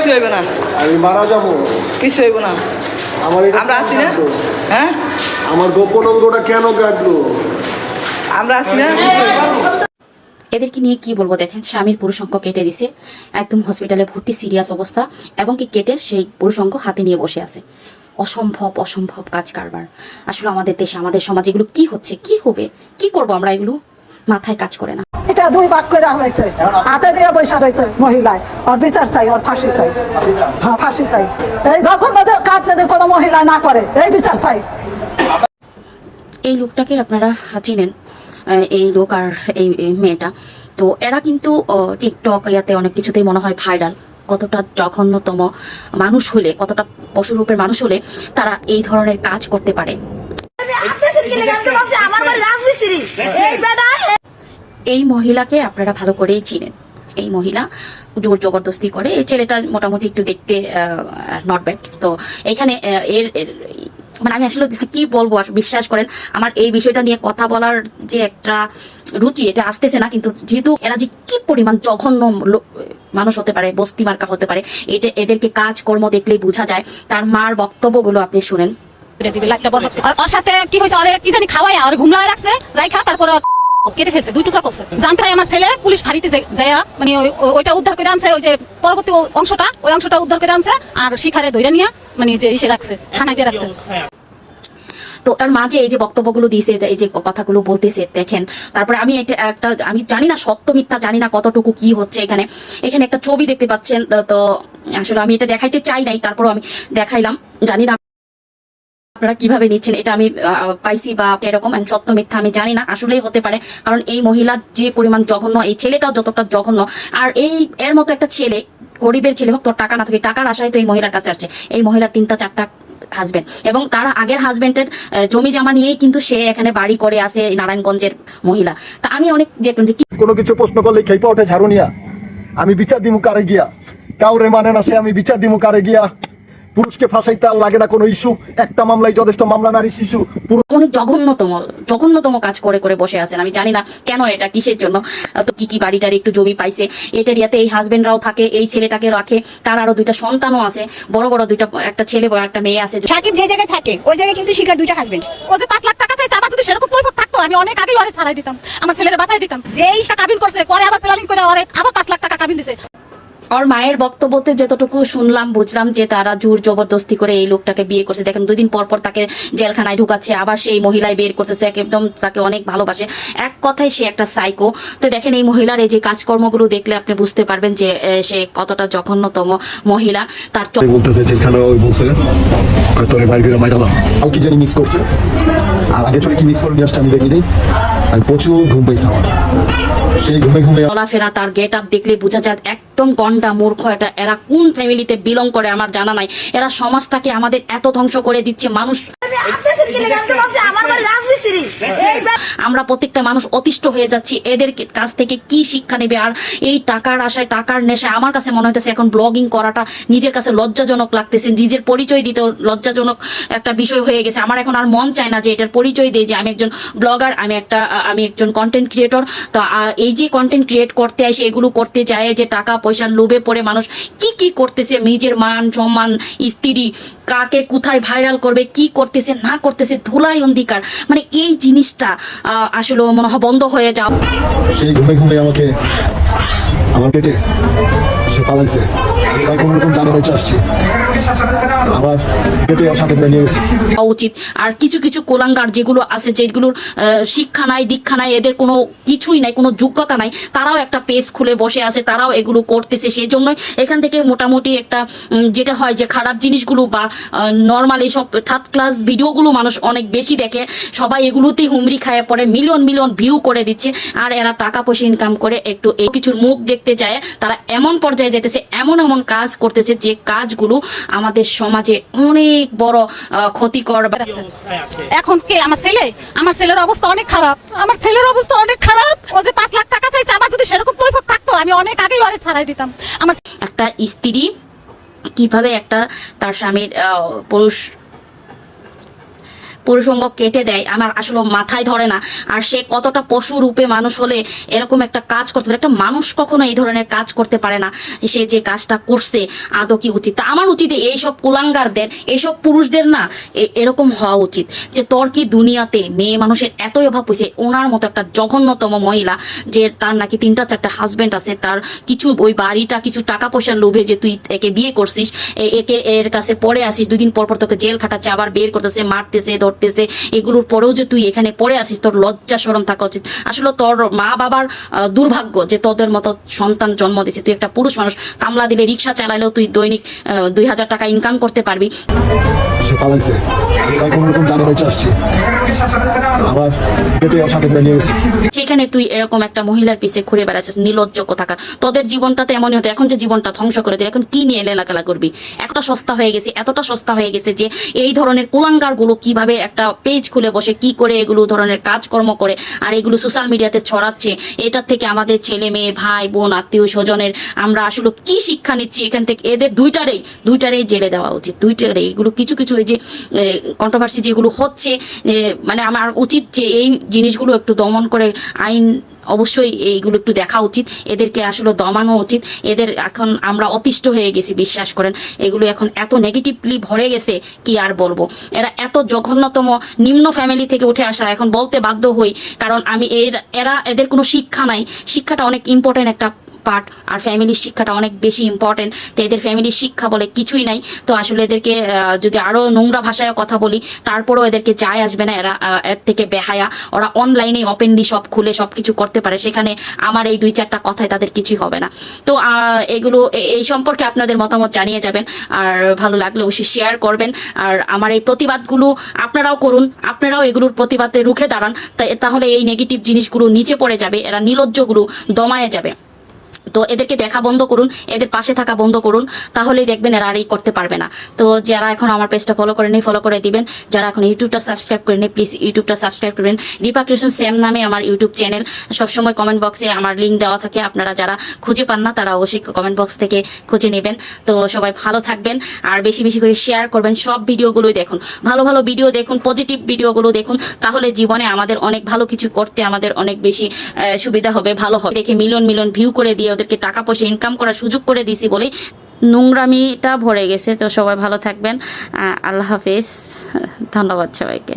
কিছু হইবে না। আমি মারা যাব। কিছু হইব না। আমার আমরা আছি না? হ্যাঁ? আমার গোপন অঙ্গটা কেন কাটলো আমরা আছি না? কিছু হইব না। এদেরকে নিয়ে কি বলব দেখেন স্বামীর পুরুষঙ্গ কেটে দিছে। একদম হসপিটালে ভর্তি সিরিয়াস অবস্থা এবং কি কেটে সেই পুরুষঙ্গ হাতে নিয়ে বসে আছে। অসম্ভব অসম্ভব কাজ কারবার। আসলে আমাদের দেশে আমাদের সমাজে এগুলো কি হচ্ছে কি হবে কি করব আমরা এগুলো? মাথায় কাজ করে না। এটা দুই ভাগ করে হয়েছে। হাতে দিয়ে বৈশা রয়েছে মহিলায়। ওর বিচার চাই ওর ফাঁসি চাই। হ্যাঁ ফাঁসি চাই। এই যখন কাজ যদি কোনো মহিলা না করে এই বিচার চাই। এই লোকটাকে আপনারা চিনেন এই লোক আর এই মেয়েটা। তো এরা কিন্তু টিকটক ইয়াতে অনেক কিছুতেই মনে হয় ভাইরাল। কতটা জঘন্যতম মানুষ হলে কতটা পশুরূপের মানুষ হলে তারা এই ধরনের কাজ করতে পারে। আমার বাড়ি রাজমিস্ত্রি। এই এই মহিলাকে আপনারা ভালো করেই চিনেন এই মহিলা জোর জবরদস্তি করে এই ছেলেটা মোটামুটি একটু দেখতে নট ব্যাড তো এখানে এর মানে আমি আসলে কি বলব আর বিশ্বাস করেন আমার এই বিষয়টা নিয়ে কথা বলার যে একটা রুচি এটা আসতেছে না কিন্তু যেহেতু এরা যে কি পরিমাণ জঘন্য মানুষ হতে পারে বস্তি মার্কা হতে পারে এটা এদেরকে কাজকর্ম দেখলেই বোঝা যায় তার মার বক্তব্যগুলো আপনি শুনেন ওর সাথে কি হয়েছে কি জানি খাওয়াই আর ঘুমলায় রাখছে রাইখা তারপরে কেটে ফেলছে, দুই টুকরা করছে। আমার ছেলে পুলিশ ফাঁড়িতে যায় মানে ওই- ওই- ওইটা উদ্ধার করে আনছে, ওই যে পরবর্তী অংশটা, ওই অংশটা উদ্ধার করে আনছে, আর শিখারে নিয়ে মানে যে রাখছে, থানায় দিয়ে রাখছে। তো এর মাঝে এই যে বক্তব্যগুলো দিয়েছে, এই যে কথাগুলো বলতেছে, দেখেন, তারপরে আমি এটা একটা, আমি জানি না সত্য মিথ্যা, জানি না কতটুকু কি হচ্ছে এখানে। এখানে একটা ছবি দেখতে পাচ্ছেন তো- আসলে আমি এটা দেখাইতে চাই নাই, তারপরও আমি দেখাইলাম, জানি না আপনারা কীভাবে নিচ্ছেন? এটা আমি পাইছি বা এরকম সত্য মিথ্যা আমি জানি না। আসলেই হতে পারে। কারণ এই মহিলা যে পরিমাণ জঘন্য, এই ছেলেটাও যতটা জঘন্য, আর এই, এর মতো একটা ছেলে, গরিবের ছেলে হোক, তোর টাকা না থাকে, টাকার আশায় তো এই মহিলার কাছে আসছে। এই মহিলার তিনটা, চারটা হাজবেন্ড এবং তার আগের হাজবেন্ডের জমি জামা নিয়েই কিন্তু সে এখানে বাড়ি করে আসে নারায়ণগঞ্জের মহিলা। তা আমি অনেক দেখলাম যে কোনো কিছু প্রশ্ন করলে খেপা ওঠে ঝাড়ুনিয়া আমি বিচার দিমু কারে গিয়া? কাউরে মানে না সে আমি বিচার দিমু কারে গিয়া? পুরুষকে ফাঁসাইতে আর লাগে না কোনো ইস্যু একটা মামলায় যথেষ্ট মামলা নারী শিশু অনেক জঘন্যতম জঘন্যতম কাজ করে করে বসে আছেন। আমি জানি না কেন এটা কিসের জন্য? তো কি কি বাড়িটার একটু জমি পাইছে? এটার ইয়াতে এই হাজবেন্ডরাও থাকে এই ছেলেটাকে রাখে। তার আরও দুইটা সন্তানও আছে। বড় বড় দুইটা একটা ছেলে বড় একটা মেয়ে আছে। সাকিব যে জায়গায় থাকে ওই জায়গায় কিন্তু শিকার দুইটা হাজবেন্ড ও যে পাঁচ লাখ টাকা চাইছে আমার যদি সেরকম কৈফত থাকতো আমি অনেক আগেই ওরে ছাড়াই দিতাম। আমার ছেলেরা বাঁচাই দিতাম। যেই সে কাবিন করছে পরে আবার প্ল্যানিং করে ওরে আবার পাঁচ লাখ টাকা কাবিন দিছে। ওর মায়ের বক্তব্যতে যতটুকু শুনলাম বুঝলাম যে তারা জোর জবরদস্তি করে এই লোকটাকে বিয়ে করছে। দেখেন দুই দিন পর পর তাকে জেলখানায় ঢুকাচ্ছে আবার সেই মহিলায় বের করতেছে একদম তাকে অনেক ভালোবাসে। এক কথায় সে একটা সাইকো তো দেখেন এই মহিলার এই যে কাজকর্মগুলো দেখলে আপনি বুঝতে পারবেন যে সে কতটা জঘন্যতম মহিলা। তার বলতেছে যেখানে ওই বলছে তোর বাইরে ফিরে মাইরালাম কালকে জানি মিস করছে। আর আগে চলে কি মিস করে নিয়ে আসছে আমি দেখি নেই আমি প্রচুর ঘুম পাইছি আমার। সেই ঘুমে ঘুমে চলাফেরা তার গেট আপ দেখলে বোঝা যায় একদম গন্ডা মূর্খ এটা। এরা কোন ফ্যামিলিতে বিলং করে আমার জানা নাই। এরা সমাজটাকে আমাদের এত ধ্বংস করে দিচ্ছে মানুষ আমার বাড়ি রাজমিস্ত্রি এই বেটা আমরা প্রত্যেকটা মানুষ অতিষ্ঠ হয়ে যাচ্ছি। এদের কাছ থেকে কি শিক্ষা নেবে? আর এই টাকার আশায়, টাকার নেশায় আমার কাছে মনে হইতেছে এখন ব্লগিং করাটা নিজের কাছে লজ্জাজনক লাগতেছে। নিজের পরিচয় দিতেও লজ্জাজনক একটা বিষয় হয়ে গেছে। আমার এখন আর মন চায় না যে এটার পরিচয় দিই, যে আমি একজন ব্লগার আমি একটা আমি একজন কন্টেন্ট ক্রিয়েটর তো এই যে কন্টেন্ট ক্রিয়েট করতে আসে, এগুলো করতে যায়, যে টাকা পয়সার লোভে পড়ে মানুষ কি কি করতেছে? নিজের মান, সম্মান, স্ত্রী, কাকে কোথায় ভাইরাল করবে, কি করতেছে, না করতেছে, ধুলাই অন্ধিকার। মানে এই জিনিসটা আসলে মনে হয় বন্ধ হয়ে যাও। সেই ঘুমে ঘুমে আমাকে আমার পেটে সে পালাইছে। আমি কোনো রকম বেঁচে আসছি আমার পেটে ওর সাথে করে নিয়ে গেছে। উচিত। আর কিছু কিছু কোলাঙ্গার যেগুলো আছে, যেগুলোর শিক্ষা নাই, দীক্ষা নাই, এদের কোনো কিছুই নাই, কোনো যোগ্যতা নাই, তারাও একটা পেজ খুলে বসে আছে, তারাও এগুলো করতেছে। সেই জন্যই এখান থেকে মোটামুটি একটা যেটা হয় যে খারাপ জিনিসগুলো বা নর্মাল এইসব থার্ড ক্লাস ভিডিওগুলো মানুষ অনেক বেশি দেখে, সবাই এগুলোতেই হুমড়ি খায়, পরে মিলিয়ন মিলিয়ন ভিউ করে দিচ্ছে, আর এরা টাকা পয়সা ইনকাম করে একটু এই কিছুর মুখ দেখতে যায়, তারা এমন পর্যায়ে যেতেছে, এমন এমন কাজ করতেছে, যে কাজগুলো আমাদের সমাজে অনেক বড় ক্ষতিকর এখন কে? আমার ছেলে? আমার ছেলের অবস্থা অনেক খারাপ। আমার ছেলের অবস্থা অনেক খারাপ। ও যে পাঁচ লাখ টাকা চাইছে আমার যদি সেরকম কৈফত থাকতো আমি অনেক আগেই অনেক ছাড়াই দিতাম। আমার একটা স্ত্রী কীভাবে একটা তার স্বামীর আহ, পুরুষ পুরুষঙ্গ কেটে দেয়, আমার আসলে মাথায় ধরে না। আর সে কতটা পশু রূপে মানুষ হলে এরকম একটা কাজ করতে পারে? একটা মানুষ কখনো এই ধরনের কাজ করতে পারে না। সে যে কাজটা করছে, আদৌ কি উচিত? তা আমার উচিত এইসব কুলাঙ্গারদের এইসব পুরুষদের না এরকম হওয়া উচিত যে তোর কি দুনিয়াতে মেয়ে মানুষের এতই অভাব হয়েছে? ওনার মতো একটা জঘন্যতম মহিলা যে তার নাকি তিনটা চারটা হাজবেন্ড আছে, তার কিছু ওই বাড়িটা, কিছু টাকা পয়সার লোভে যে তুই একে বিয়ে করছিস একে এর কাছে পড়ে আসিস, দুদিন পর পর তোকে জেল খাটাচ্ছে, আবার বের করতেছে, মারতেছে ধরতেছে এগুলোর পরেও যে তুই এখানে পড়ে আসিস তোর লজ্জা সরম থাকা উচিত। আসলে তোর মা বাবার দুর্ভাগ্য যে তোদের মতো সন্তান জন্ম দিছে। তুই একটা পুরুষ মানুষ, কামলা দিলে রিক্সা চালালেও তুই দৈনিক দুই হাজার টাকা ইনকাম করতে পারবি। সে পালাইছে। কোনো রকম বেঁচে আসছি। আবার সেখানে তুই এরকম একটা মহিলার পিছে ঘুরে বেড়াচ্ছিস নির্লজ্জ কোথাকার। তোদের জীবনটা তো এমনই হতো, এখন যে জীবনটা ধ্বংস করে দিল এখন কি নিয়ে লেলাকেলা করবি? এতটা সস্তা হয়ে গেছে, এতটা সস্তা হয়ে গেছে যে এই ধরনের কুলাঙ্গারগুলো কীভাবে একটা পেজ খুলে বসে কি করে এগুলো ধরনের কাজকর্ম করে আর এগুলো সোশ্যাল মিডিয়াতে ছড়াচ্ছে, এটার থেকে আমাদের ছেলে মেয়ে, ভাই, বোন, আত্মীয় স্বজনের আমরা আসলে কি শিক্ষা নিচ্ছি? এখান থেকে এদের দুইটারেই দুইটারেই জেলে দেওয়া উচিত, দুইটারেই, এগুলো কিছু কিছু এই যে কন্ট্রোভার্সি যেগুলো হচ্ছে মানে আমার উচিত যে এই জিনিসগুলো একটু দমন করে আইন অবশ্যই এইগুলো একটু দেখা উচিত। এদেরকে আসলে দমানো উচিত। এদের এখন আমরা অতিষ্ঠ হয়ে গেছি, বিশ্বাস করেন। এগুলো এখন এত নেগেটিভলি ভরে গেছে, কি আর বলব? এরা এত জঘন্যতম, নিম্ন ফ্যামিলি থেকে উঠে আসা, এখন বলতে বাধ্য হই। কারণ আমি এর, এরা, এদের কোনো শিক্ষা নাই। শিক্ষাটা অনেক ইম্পর্টেন্ট একটা পার্ট আর ফ্যামিলির শিক্ষাটা অনেক বেশি ইম্পর্টেন্ট তো এদের ফ্যামিলির শিক্ষা বলে কিছুই নাই। তো আসলে এদেরকে যদি আরও নোংরা ভাষায় কথা বলি, তারপরেও এদেরকে যায় আসবে না এরা এর থেকে বেহায়া। ওরা অনলাইনে ওপেনলি সব খুলে সব কিছু করতে পারে। সেখানে আমার এই দুই চারটা কথায় তাদের কিছুই হবে না। তো এগুলো এই সম্পর্কে আপনাদের মতামত জানিয়ে যাবেন। আর ভালো লাগলে অবশ্যই শেয়ার করবেন। আর আমার এই প্রতিবাদগুলো আপনারাও করুন। আপনারাও এগুলোর প্রতিবাদে রুখে দাঁড়ান। তাহলে এই নেগেটিভ জিনিসগুলো নিচে পড়ে যাবে। এরা নির্লজ্জগুলো দমায়ে যাবে। তো এদেরকে দেখা বন্ধ করুন, এদের পাশে থাকা বন্ধ করুন, তাহলেই দেখবেন এরা আর এই করতে পারবে না। তো যারা এখন আমার পেজটা ফলো করে করেনি ফলো করে দিবেন। যারা এখন ইউটিউবটা সাবস্ক্রাইব করেনি প্লিজ ইউটিউবটা সাবস্ক্রাইব করবেন। দীপা কৃষ্ণ সেম নামে আমার ইউটিউব চ্যানেল সবসময় কমেন্ট বক্সে আমার লিঙ্ক দেওয়া থাকে, আপনারা যারা খুঁজে পান না, তারা অবশ্যই কমেন্ট বক্স থেকে খুঁজে নেবেন। তো সবাই ভালো থাকবেন, আর বেশি বেশি করে শেয়ার করবেন সব ভিডিওগুলোই দেখুন। ভালো ভালো ভিডিও দেখুন পজিটিভ ভিডিওগুলো দেখুন, তাহলে জীবনে আমাদের অনেক ভালো কিছু করতে আমাদের অনেক বেশি সুবিধা হবে, ভালো হবে। দেখে মিলিয়ন মিলিয়ন ভিউ করে দিয়ে ওদেরকে টাকা পয়সা ইনকাম করার সুযোগ করে দিছি বলে নোংরামিটা ভরে গেছে। তো সবাই ভালো থাকবেন। আল্লাহ হাফিজ। ধন্যবাদ সবাইকে।